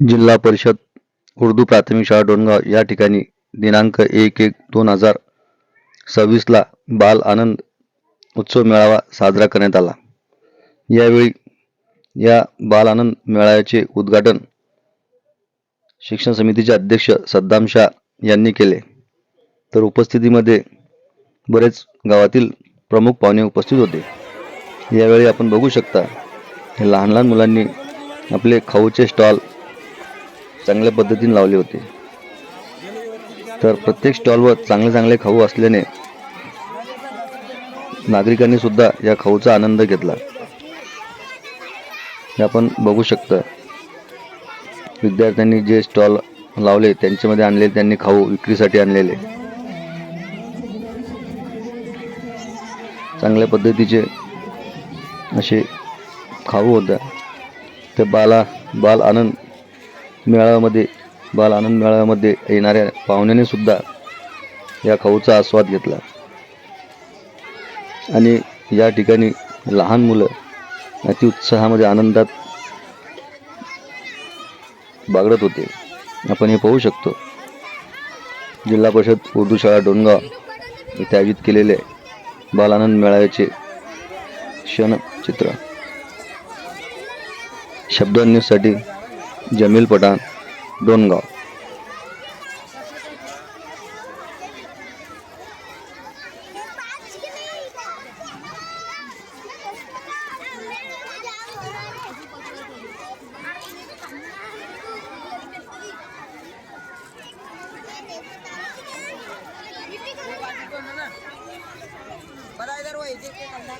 जिल्हा परिषद उर्दू प्राथमिक शाळा डोणगाव या ठिकाणी दिनांक एक एक दोन हजार सव्वीसला बाल आनंद उत्सव मेळावा साजरा करण्यात आला. यावेळी या बाल आनंद मेळाव्याचे उद्घाटन शिक्षण समितीचे अध्यक्ष सद्दाम शाह यांनी केले. तर उपस्थितीमध्ये बरेच गावातील प्रमुख पाहुणे उपस्थित होते. यावेळी आपण बघू शकता हे लहान लहान मुलांनी आपले खाऊचे स्टॉल चांगल्या पद्धतीने लावले होते. तर प्रत्येक स्टॉलवर चांगले चांगले खाऊ असल्याने नागरिकांनी सुद्धा या खाऊचा आनंद घेतला. हे आपण बघू शकता. विद्यार्थ्यांनी जे स्टॉल लावले त्यांच्यामध्ये आणलेले त्यांनी खाऊ विक्रीसाठी आणलेले. चांगल्या पद्धतीचे असे खाऊ होत्या. ते बाला बाल आनंद मेळाव्यामध्ये बाल आनंद मेळाव्यामध्ये येणाऱ्या पाहुण्याने सुद्धा या खाऊचा आस्वाद घेतला. आणि या ठिकाणी लहान मुलं अति उत्साहामध्ये आनंदात बागडत होते. आपण हे पाहू शकतो. जिल्हा परिषद उर्दू शाळा डोणगाव इथे आयोजित केलेले बाल आनंद मेळाव्याचे क्षण चित्र शब्द न्यूजसाठी जमील पठाण डोणगाव बड़ा इधर वो के कंधा।